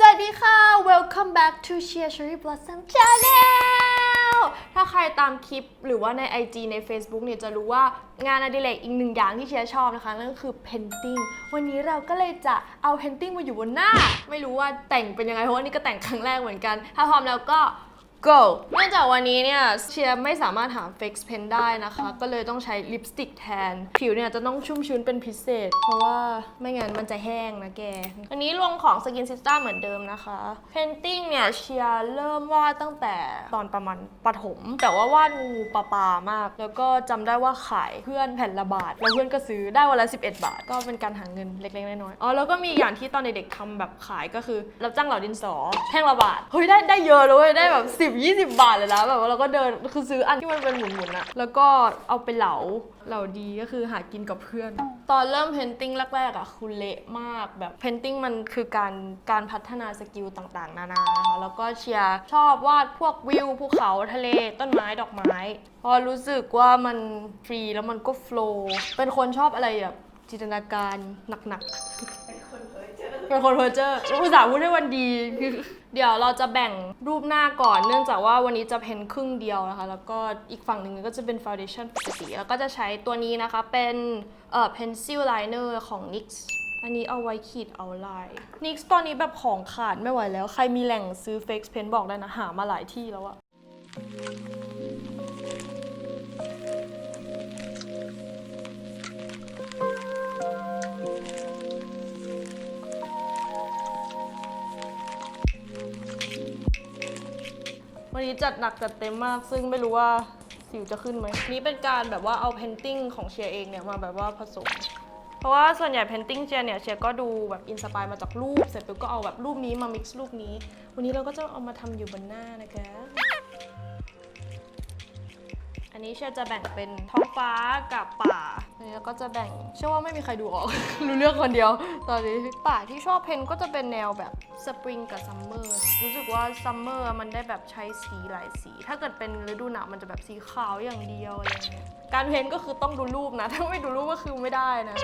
สวัสดีค่ะ welcome back to Cheer Cherry Blossom Channel ถ้าใครตามคลิปหรือว่าใน IG ใน Facebook เนี่ยจะรู้ว่างานอดิเรกอีกหนึ่งอย่างที่เชียร์ชอบนะคะ นั่นก็คือ painting วันนี้เราก็เลยจะเอา painting มาอยู่บนหน้า ไม่รู้ว่าแต่งเป็นยังไง เพราะว่านี่ก็แต่งครั้งแรกเหมือนกัน ถ้าพร้อมแล้วก็ go เนื่องจากวันนี้เนี่ยเชียร์ไม่สามารถหา fix pen ได้นะคะ ก็เลยต้องใช้ลิปสติกแทน ผิวเนี่ยจะต้องชุ่มชื้นเป็นพิเศษ เพราะว่าไม่งั้นมันจะแห้งนะแก อันนี้ลงของ Skin Sista เหมือนเดิมนะคะ painting เนี่ยเชียร์เริ่มวาดตั้งแต่ตอนประมาณประถมแต่ว่าวาดงูปลาปามาก แล้วก็จำได้ว่าขายเพื่อนแผ่นละบาท แล้วเพื่อนก็ซื้อได้วันละ11 บาท ก็เป็นการหาเงินเล็กๆน้อยๆอ๋อแล้วก็มีอย่างที่ตอนเด็กๆทำแบบขายก็คือรับจ้างเหล่าดินสอแท่งละบาทเฮ้ยได้ได้เยอะเลยเว้ยได้แบบ10 20 บาทเลยนะแบบว่าเราก็เดินคือซื้ออันที่มันเป็นหมุนๆอะแล้วก็เอาไปเหลาเหลาดีก็คือหากินกับเพื่อน ตอนเริ่มเพนติ้งแรกๆอะคือเละมากแบบเพนติ้งมันคือการการพัฒนาสกิลต่างๆ นานานะคะแล้วก็เชียร์ชอบวาดพวกวิวภูเขาทะเลต้นไม้ดอกไม้ พอรู้สึกว่ามันฟรีแล้วมันก็โฟล์เป็นคนชอบอะไรแบบจินตนาการหนักๆ เป็นคนเพอเจอร์อุตส่าห์พูดได้วันดีคือเดี๋ยวเราจะแบ่งรูปหน้าก่อน เนื่องจากว่าวันนี้จะเพ้นครึ่งเดียวนะคะ แล้วก็อีกฝั่งหนึ่งก็จะเป็นฟ u n เดชั่นปกติ แล้วก็จะใช้ตัวนี้นะคะ เป็นเอ่อ pencil liner ของ NYX อันนี้เอาไว้ขีดเอาลาย NYX ตอนนี้แบบของขาดไม่ไหวแล้ว ใครมีแหล่งซื้อ fake pen บอกได้นะ หามาหลายที่แล้วอะ วันนี้จัดหนักจัดเต็มมาก ซึ่งไม่รู้ว่าสิวจะขึ้นไหมนี่เป็นการแบบว่าเอาเพนติ้งของเชียร์เองเนี่ยมาแบบว่าผสม เพราะว่าส่วนใหญ่เพนติ้งเชียร์เนี่ยเชียร์ก็ดูแบบอินสปายมาจากรูป เสร็จปุ๊บก็เอาแบบรูปนี้มามิกซ์รูปนี้ วันนี้เราก็จะเอามาทำอยู่บนหน้านะคะ อันนี้เชียร์จะแบ่งเป็นท้องฟ้ากับป่าอันนี้แล้วก็จะแบ่ง เชื่อว่าไม่มีใครดูออก รู้เรื่องคนเดียว ตอนนี้ป่าที่ชอบเพนก็จะเป็นแนวแบบสปริงกับซัมเมอร์รู้สึกว่าซัมเมอร์มันได้แบบใช้สีหลายสี ถ้าเกิดเป็นฤดูหนาวมันจะแบบสีขาวอย่างเดียวอะไรอย่างเงี้ยการเพนก็คือต้องดูรูปนะ ถ้าไม่ดูรูปก็คือไม่ได้นะ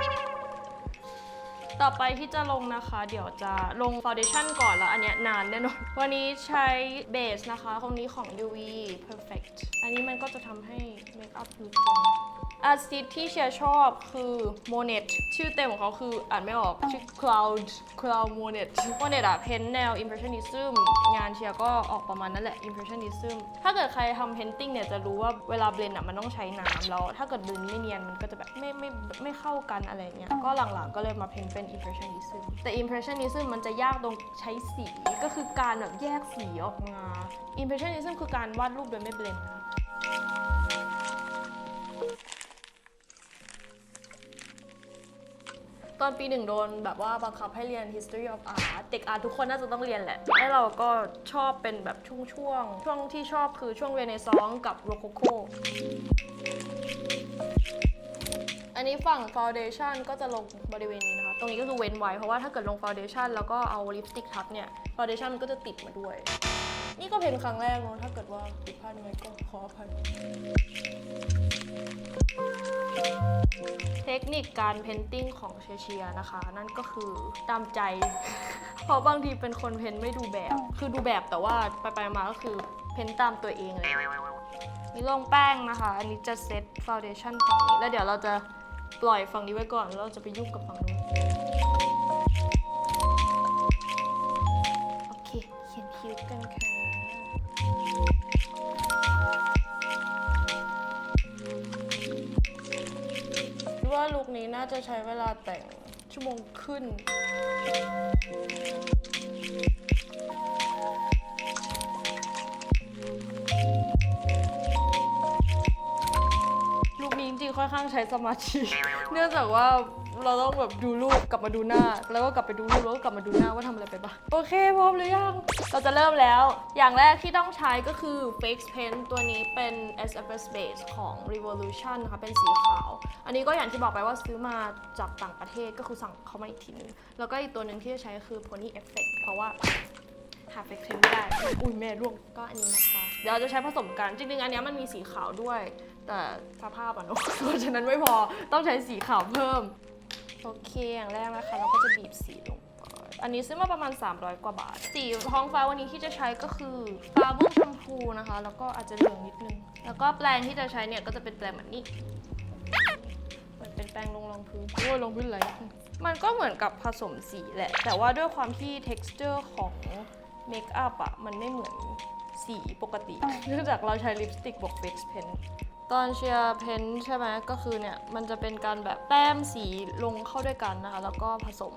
ต่อไปที่จะลงนะคะ เดี๋ยวจะลงฟ u n เดชั่นก่อนแล้ว อันเนี้ยนานแน่นอน วันนี้ใช้เบสนะคะคนนี้ของ UV Perfect อันนี้มันก็จะทำให้เมคอัพดูคมอาร์ติสที่เชียร์ชอบคือ Monet ชื่อเต็มของเขาคืออ่านไม่ออก ชื่อ Cloud Cloud Monet Monet อะเพ้นแนว Impressionism งานเชียร์ก็ออกประมาณนั้นแหละ Impressionism ถ้าเกิดใครทำ painting เนี่ยจะรู้ว่าเวลาเบลนอะมันต้องใช้น้ำแล้ว ถ้าเกิดเบลนไม่เนียนมันก็จะแบบไม่ไม่ไม่เข้ากันอะไรเงี้ยก็หลังๆก็เลยมาเพ้นเป็น Impressionism แต่ Impressionism มันจะยากตรงใช้สีก็คือการแบบแยกสีออกมา Impressionism คือการวาดรูปโดยไม่เบลนนะตอนปีหนึ่งโดนแบบว่าบังคับให้เรียน history of art เด็กอาร์ตทุกคนน่าจะต้องเรียนแหละ แล้วเราก็ชอบเป็นแบบช่วงช่วงๆช่วงที่ชอบคือช่วงเรเนซองส์กับโรโคโคอันนี้ฝั่ง foundation ก็จะลงบริเวณนี้นะ รงนี้ก็คือเว้นไว้ เพราะว่าถ้าเกิดลง foundation แล้วก็เอาลิปสติกทับเนี่ย foundation มันก็จะติดมาด้วย นี่ก็เป็นครั้งแรกเนอะถ้าเกิดว่าผิดพลาดยังไงก็ขออภัยเทคนิคการเพนติ้งของเชเชียนะคะ นั่นก็คือตามใจ เพราะบางทีเป็นคนเพนไม่ดูแบบ คือดูแบบแต่ว่าไปไปๆมาก็คือเพนตามตัวเองเลยนี่ลงแป้งนะคะ อันนี้จะเซตฟ u n เดชั่นฝั่งนี้ แล้วเดี๋ยวเราจะปล่อยฝั่งนี้ไว้ก่อน แล้วเราจะไปยุ่งกับฝั่งนู้น กันค่ะว่าลุคนี้น่าจะใช้เวลาแต่งชั่วโมงขึ้นลูกนี้จริงๆค่อนข้างใช้สมาธิ เนื่องจากว่า เราต้องแบบดูรูปกลับมาดูหน้า แล้วก็กลับไปดูรูปแล้วก็กลับมาดูหน้าว่าทำอะไรไปบ้างโอเคพร้อมหรือยัง เราจะเริ่มแล้ว อย่างแรกที่ต้องใช้ก็คือ Fake Pen ตัวนี้เป็น SFS Base ของ Revolution นะคะเป็นสีขาว อันนี้ก็อย่างที่บอกไปว่าซื้อมาจากต่างประเทศก็คือสั่งเขามาอีกทีนึงแล้วก็อีกตัวหนึ่งที่จะใช้คือ Pony Effect เพราะว่าหาเฟกเทนไม่ได้ อุ้ยแม่ร่วง ก็อันนี้นะคะ เดี๋ยวเราจะใช้ผสมกัน จริงๆ อันเนี้ยมันมีสีขาวด้วย แต่สภาพอะเนอะเพราะฉะนั้นไม่พอ ต้องใช้สีขาวเพิ่ม โอเคอย่างแรกนะคะ เราก็จะบีบสีลงไปอันนี้ซื้อมาประมาณ 300 กว่าบาท สีท้องฟ้าวันนี้ที่จะใช้ก็คือฟ้าม่วงชมพูนะคะ แล้วก็อาจจะเหลืองนิดนึง แล้วก็แปรงที่จะใช้เนี่ยก็จะเป็นแปรงแบบนี้มันเป็นแป้งลงรองพื้นโอ้ยลงพื้นไหลมันก็เหมือนกับผสมสีแหละ แต่ว่าด้วยความที่ texture ของเมคอัพอะมันไม่เหมือนสีปกติ เนื่องจากเราใช้ลิปสติกบวก fix pen ตอนเชียร์เพนใช่ไหมก็คือเนี่ย มันจะเป็นการแบบแต้มสีลงเข้าด้วยกันนะคะ แล้วก็ผสม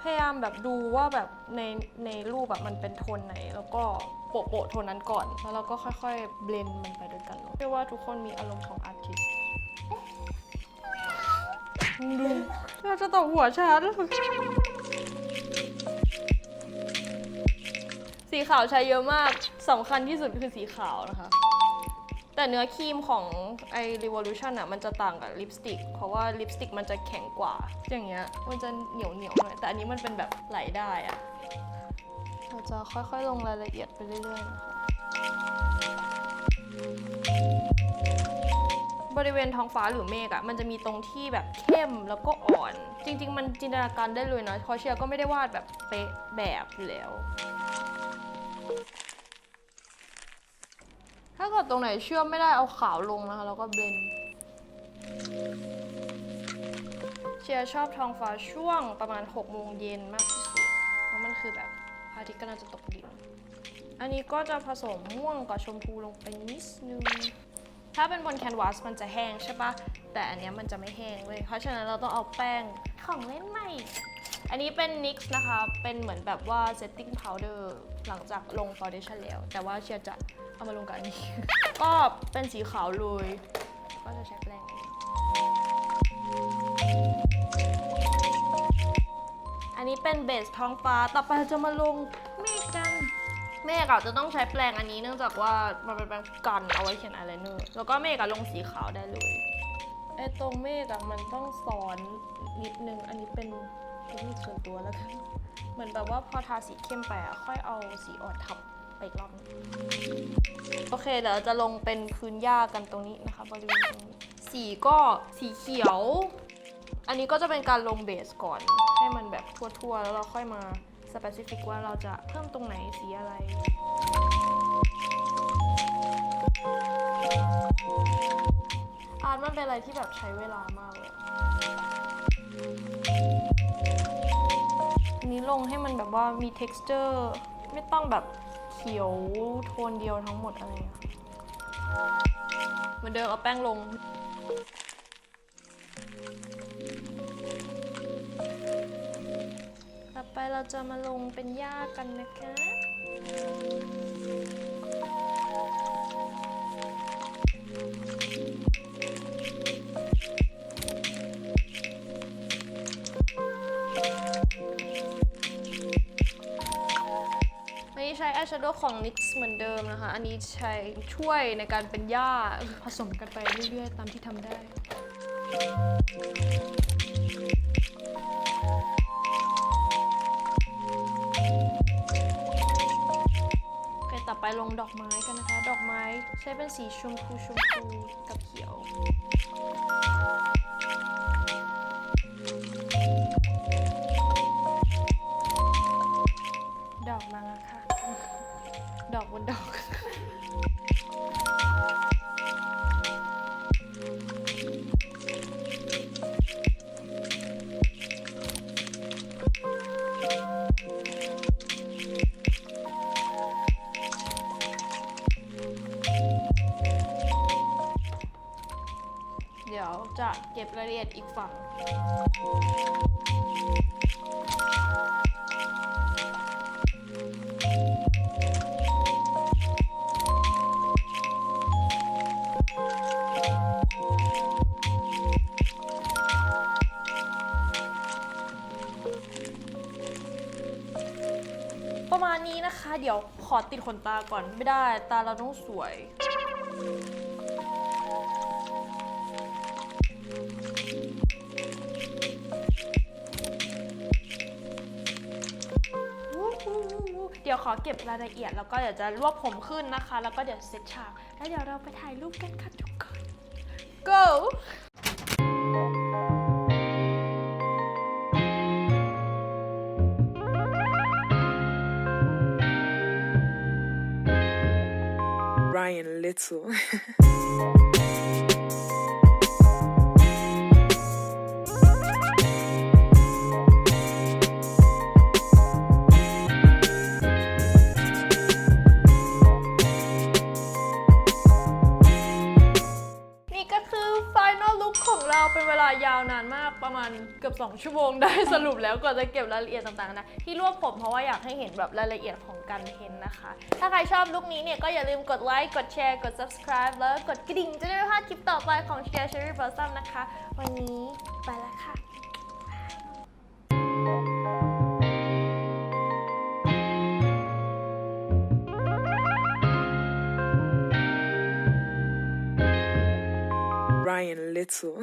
พยายามแบบดูว่าแบบในในรูปแบบมันเป็นโทนไหน แล้วก็โปะโปะโทนนั้นก่อน แล้วเราก็ค่อยๆ เบลนด์มันไปด้วยกันเนอะเชื่อว่าทุกคนมีอารมณ์ของอาร์ติสดูเราจะตกหัวฉันสีขาวใช้เยอะมากสำคัญที่สุดคือสีขาวนะคะ แต่เนื้อครีมของไอ Revolution อะมันจะต่างกับลิปสติก เพราะว่าลิปสติกมันจะแข็งกว่า อย่างเงี้ย มันจะเหนียวเหนียวๆหน่อย แต่อันนี้มันเป็นแบบไหลได้อะเราจะค่อยๆ ลงรายละเอียดไปเรื่อยๆนะคะบริเวณท้องฟ้าหรือเมฆอะมันจะมีตรงที่แบบเข้มแล้วก็อ่อน จริง ๆ มันจินตนาการได้เลยนะเพราะเชียร์ก็ไม่ได้วาดแบบเป๊ะแบบอยู่แล้ว ถ้าเกิดตรงไหนเชื่อมไม่ได้เอาขาวลงนะคะ แล้วก็เบลนด์เชียร์ชอบท้องฟ้าช่วงประมาณ6โมงเย็นมากที่สุด เพราะมันคือแบบพระอาทิตย์กำลังจะตกดิน อันนี้ก็จะผสมม่วงกับชมพูลงไปนิดนึง ถ้าเป็นบนแคนวาสมันจะแห้งใช่ปะแต่อันเนี้ยมันจะไม่แห้งเลย เพราะฉะนั้นเราต้องเอาแป้งของเล่นใหม่ อันนี้เป็น NYX นะคะ เป็นเหมือนแบบว่า setting powder หลังจากลง foundation แล้ว แต่ว่าเชียร์จะ เอามาลงกับอันนี้ ก็เป็นสีขาวเลย ก็จะใช้แป้งอันนี้เป็นเบสท้องฟ้า ต่อไปเราจะมาลงเมฆกันเมฆอะจะต้องใช้แปรงอันนี้เนื่องจากว่ามันเป็นแปรงกันเอาไว้เขียนอายไลเนอร์แล้วก็เมฆอะลงสีขาวได้เลยไอ้ตรงเมฆอะมันต้องซ้อนนิดนึง อันนี้เป็นเทคนิคส่วนตัวแล้วกัน เหมือนแบบว่าพอทาสีเข้มไปอะค่อยเอาสีอ่อนทับ ไปอีกรอบนึงโอเคเดี๋ยวจะลงเป็นพื้นหญ้ากันตรงนี้นะคะบริเวณตรงนี้สีก็สีเขียว อันนี้ก็จะเป็นการลงเบสก่อน ให้มันแบบทั่วๆ แล้วเราค่อยมาสเปซิฟิกว่าเราจะเพิ่มตรงไหนสีอะไรอาร์ตมันเป็นอะไรที่แบบใช้เวลามากเลยอันนี้ลงให้มันแบบว่ามี texture ไม่ต้องแบบ เขียวโทนเดียวทั้งหมดอะไรอย่างเงี้ยเหมือนเดิมเอาแป้งลง ต่อไปเราจะมาลงเป็นหญ้ากันนะคะ อันนี้ใช้อายแชโดว์ของ NYX เหมือนเดิมนะคะ อันนี้ใช้ช่วยในการเป็นหญ้า ผสมกันไปเรื่อยๆ ตามที่ทำได้ โอเค ต่อไปลงดอกไม้กันนะคะ ดอกไม้ใช้เป็นสีชมพูชมพูกับเขียว เก็บรายละเอียดอีกฝั่ง ประมาณนี้นะคะ เดี๋ยวขอติดขนตาก่อนไม่ได้ ตาเราต้องสวย ขอเก็บรายละเอียดแล้วก็เดี๋ยวจะรวบผมขึ้นนะคะ แล้วก็เดี๋ยวเซตฉาก แล้วเดี๋ยวเราไปถ่ายรูปกันค่ะทุกคน go Ryan Little 2 ชั่วโมงได้สรุปแล้วกว่าจะเก็บรายละเอียดต่างๆนะที่รวบผมเพราะว่าอยากให้เห็นแบบรายละเอียดของการเพ้นนะคะ ถ้าใครชอบลุคนี้เนี่ยก็อย่าลืมกดไลค์กดแชร์กด subscribe แล้วกดกระดิ่งจะได้ไม่พลาดคลิปต่อไปของ Share Cherry Blossom นะคะ วันนี้ไปแล้วค่ะ Ryan Little.